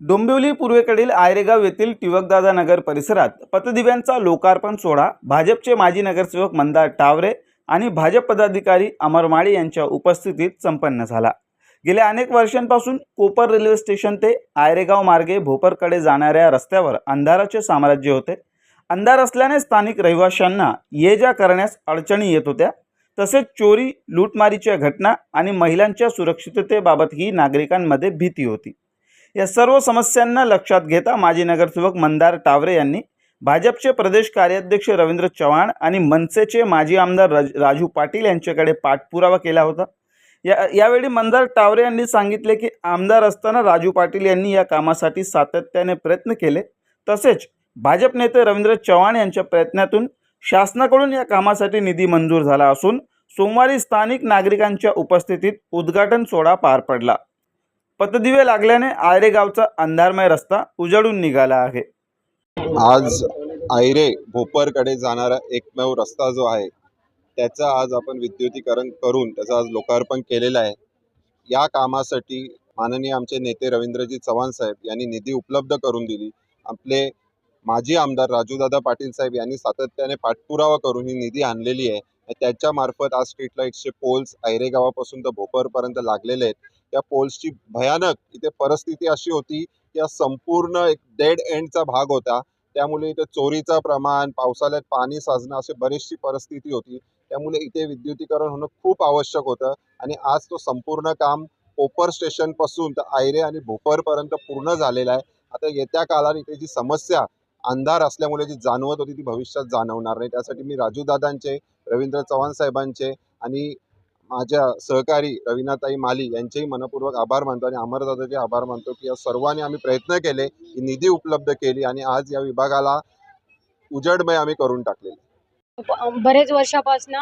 डोंबिवली पूर्वेकडील आयरेगाव येथील टिळकदादा नगर परिसरात पतदिव्यांचा लोकार्पण सोहळा भाजपचे माजी नगरसेवक मंदार टावरे आणि भाजप पदाधिकारी अमर माळी यांच्या उपस्थितीत संपन्न झाला. गेल्या अनेक वर्षांपासून कोपर रेल्वे स्टेशन ते आयरेगाव मार्गे भोपरकडे जाणाऱ्या रस्त्यावर अंधाराचे साम्राज्य होते. अंधार असल्याने स्थानिक रहिवाशांना ये जा करण्यास अडचणी येत होत्या. तसेच चोरी लूटमारीच्या घटना आणि महिलांच्या सुरक्षिततेबाबतही नागरिकांमध्ये भीती होती. या सर्व समस्यांना लक्षात घेता माजी नगरसेवक मंदार टावरे यांनी भाजपचे प्रदेश कार्याध्यक्ष रवींद्र चव्हाण आणि मनसेचे माजी आमदार राज राजू पाटील यांच्याकडे पाठपुरावा केला होता. या यावेळी मंदार टावरे यांनी सांगितले की आमदार असताना राजू पाटील यांनी या कामासाठी सातत्याने प्रयत्न केले. तसेच भाजप नेते रवींद्र चव्हाण यांच्या प्रयत्नातून शासनाकडून या कामासाठी निधी मंजूर झाला असून सोमवारी स्थानिक नागरिकांच्या उपस्थितीत उद्घाटन सोहळा पार पडला. पतदिवे लागल्याने आयरे गावचा अंधारमय रस्ता उजळून निघाला आहे. आज आयरे भोपरकडे जाणारा एकमेव रस्ता जो आहे त्याचं आज आपण विद्युतीकरण करून त्याचं आज लोकार्पण केलेलं आहे. या कामासाठी माननीय आमचे नेते रवींद्रजी चव्हाण साहेब यांनी निधी उपलब्ध करून दिली. आपले माजी आमदार राजूदादा पाटील साहेब यांनी सातत्याने पाठपुरावा करून ही निधी आणलेली आहे. त्याच्यामार्फत त्याच्या मार्फत आज स्ट्रीट लाईटचे पोल्स आयरे गावापासून तर भोपरपर्यंत लागलेले आहेत. या पोल्सची भयानक इथे परिस्थिती अशी होती की हा संपूर्ण एक डेड एंडचा भाग होता. त्यामुळे इथे चोरीचं प्रमाण पावसाळ्यात पाणी साचणं अशी बरीचशी परिस्थिती होती. त्यामुळे इथे विद्युतीकरण होणं खूप आवश्यक होतं. आणि आज तो संपूर्ण काम कोपर स्टेशनपासून तर आयरे आणि भोपरपर्यंत पूर्ण झालेला आहे. आता येत्या काळात इथे जी समस्या अंधार असल्यामुळे जी जाणवत होती ती भविष्यात जाणवणार नाही. त्यासाठी मी राजूदादांचे रवींद्र चव्हाण साहेबांचे आणि माझ्या सहकारी रवीनाताई माली यांचेही मनपूर्वक आभार मानतो आणि अमरदादाचे आभार मानतो की या सर्वांनी आम्ही प्रयत्न केले ही निधी उपलब्ध केली आणि आज या विभागाला उजडमय आम्ही करून टाकलेले. बरेच वर्षापासून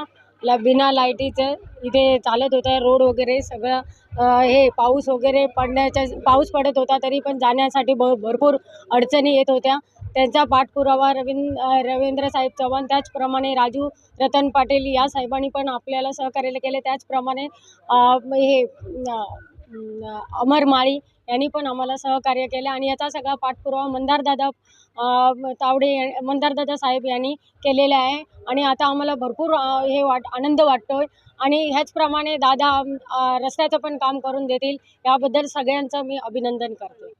ला बिना लाईटीचं इथे चालत होतं रोड वगैरे सगळं हे पाऊस वगैरे पडण्याच्या पाऊस पडत होता तरी पण जाण्यासाठी भ भरपूर अडचणी येत होत्या. त्यांचा पाठपुरावा रवींद रवींद्र साहेब चव्हाण त्याचप्रमाणे राजू रतन पाटील या साहेबांनी पण आपल्याला सहकार्य केले. त्याचप्रमाणे हे अमर माळी यांनी पण आम्हाला सहकार्य केलं. आणि याचा सगळा पाठपुरावा मंदारदादा तावडे या- मंदारदादा साहेब यांनी केलेला आहे. आणि आता आम्हाला भरपूर हे वाट आनंद वाटतोय. आणि ह्याचप्रमाणे दादा रस्त्याचं पण काम करून देतील. याबद्दल सगळ्यांचं मी अभिनंदन करते.